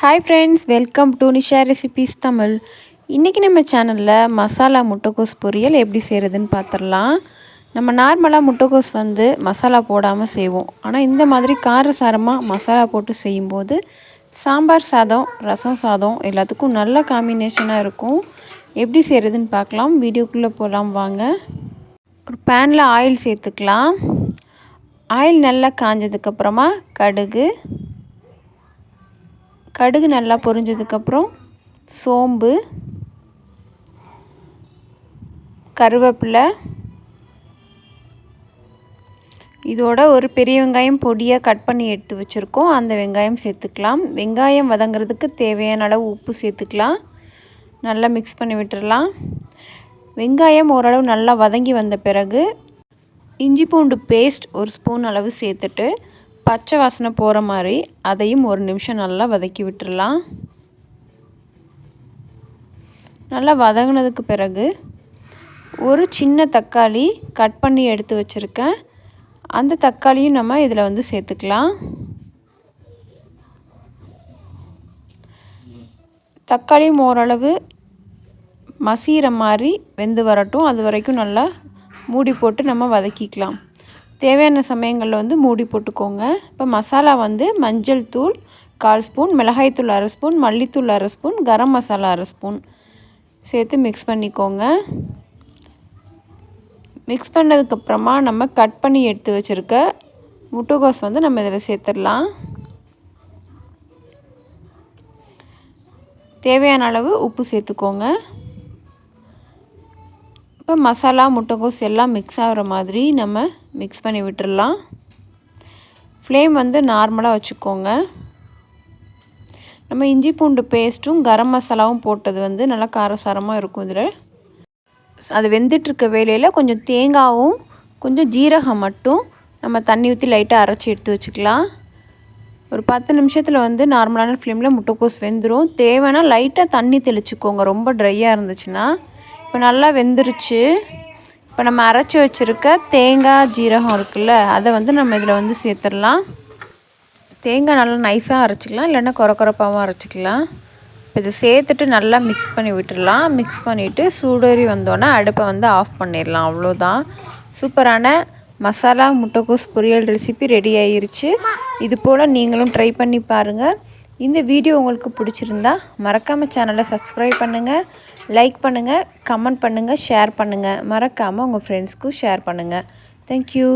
Hi friends welcome to Nisha recipes Tamil இன்றைக்கி நம்ம சேனலில் மசாலா முட்டைக்கோஸ் பொரியல் எப்படி செய்கிறதுன்னு பார்த்துடலாம் நம்ம நார்மலாக முட்டைக்கோஸ் வந்து மசாலா போடாமல் செய்வோம். ஆனால் இந்த மாதிரி காரசாரமாக மசாலா போட்டு செய்யும்போது சாம்பார் சாதம் ரசம் சாதம் எல்லாத்துக்கும் நல்ல காம்பினேஷனாக இருக்கும். எப்படி செய்கிறதுன்னு பார்க்கலாம் வீடியோக்குள்ளே போகலாம் வாங்க. ஒரு பேனில் ஆயில் சேர்த்துக்கலாம். ஆயில் நல்லா காஞ்சதுக்கப்புறமா கடுகு கடுகு நல்லா பொரிஞ்சதுக்கப்புறம் சோம்பு கருவேப்பிலை இதோட ஒரு பெரிய வெங்காயம் பொடியாக கட் பண்ணி எடுத்து வச்சுருக்கோம். அந்த வெங்காயம் சேர்த்துக்கலாம். வெங்காயம் வதங்கிறதுக்கு தேவையான அளவு உப்பு சேர்த்துக்கலாம். நல்லா மிக்ஸ் பண்ணி விட்டுடலாம் வெங்காயம் ஓரளவு நல்லா வதங்கி வந்த பிறகு இஞ்சி பூண்டு பேஸ்ட் ஒரு ஸ்பூன் அளவு சேர்த்துட்டு பச்சை வாசனை போகிற மாதிரி அதையும் ஒரு நிமிஷம் நல்லா வதக்கி விட்டுடலாம் நல்லா வதங்கினதுக்கு பிறகு ஒரு சின்ன தக்காளி கட் பண்ணி எடுத்து வச்சுருக்கேன். அந்த தக்காளியும் நம்ம இதில் வந்து சேர்த்துக்கலாம். தக்காளியும் ஓரளவு மசீர மாதிரி வெந்து வரட்டும். அது வரைக்கும் நல்லா மூடி போட்டு நம்ம வதக்கிக்கலாம். தேவையான சமயங்களில் வந்து மூடி போட்டுக்கோங்க. இப்போ மசாலா வந்து மஞ்சள் தூள் கால் ஸ்பூன் மிளகாய்த்தூள் அரை ஸ்பூன் மல்லித்தூள் அரை ஸ்பூன் கரம் மசாலா அரை ஸ்பூன் சேர்த்து மிக்ஸ் பண்ணிக்கோங்க. மிக்ஸ் பண்ணதுக்கப்புறமா நம்ம கட் பண்ணி எடுத்து வச்சுருக்க முட்டைகோஸ் வந்து நம்ம இதில் சேர்த்துடலாம். தேவையான அளவு உப்பு சேர்த்துக்கோங்க. இப்போ மசாலா முட்டைகோஸ் எல்லாம் மிக்ஸ் ஆகிற மாதிரி நம்ம மிக்ஸ் பண்ணி விட்டுடலாம் ஃப்ளேம் வந்து நார்மலாக வச்சுக்கோங்க. நம்ம இஞ்சி பூண்டு பேஸ்ட்டும் கரம் மசாலாவும் போட்டது வந்து நல்லா காரசாரமாக இருக்கும் இதில். அது வெந்துட்டுருக்க வேலையில் கொஞ்சம் தேங்காவும் கொஞ்சம் ஜீரகம் மட்டும் நம்ம தண்ணி ஊற்றி லைட்டாக அரைச்சி எடுத்து வச்சுக்கலாம். ஒரு பத்து நிமிஷத்தில் வந்து நார்மலான ஃப்ளேமில் முட்டைக்கோஸ் வெந்துடும் தேவைன்னா லைட்டாக தண்ணி தெளிச்சுக்கோங்க. ரொம்ப ட்ரையாக இருந்துச்சுன்னா இப்போ நல்லா வெந்துருச்சு. இப்போ நம்ம அரைச்சி வச்சுருக்க தேங்காய் ஜீரகம் இருக்குல்ல அதை வந்து நம்ம இதில் வந்து சேர்த்துடலாம். தேங்காய் நல்லா நைஸாக அரைச்சிக்கலாம் இல்லைன்னா குறக்குறப்பாகவும் அரைச்சிக்கலாம். இப்போ இதை சேர்த்துட்டு நல்லா மிக்ஸ் பண்ணி விட்டுடலாம். மிக்ஸ் பண்ணிவிட்டு சூடேறி வந்தோன்னே அடுப்பை வந்து ஆஃப் பண்ணிடலாம் அவ்வளோதான். சூப்பரான மசாலா முட்டைக்கோஸ் பொரியல் ரெசிபி ரெடி ஆயிருச்சு. இது போல் நீங்களும் ட்ரை பண்ணி பாருங்கள் இந்த வீடியோ உங்களுக்கு பிடிச்சிருந்தா மறக்காமல் சேனலை சப்ஸ்கிரைப் பண்ணுங்கள் லைக் பண்ணுங்கள் கமெண்ட் பண்ணுங்கள் ஷேர் பண்ணுங்கள் மறக்காமல் உங்கள் ஃப்ரெண்ட்ஸ்க்கும் ஷேர் பண்ணுங்கள் தேங்க்யூ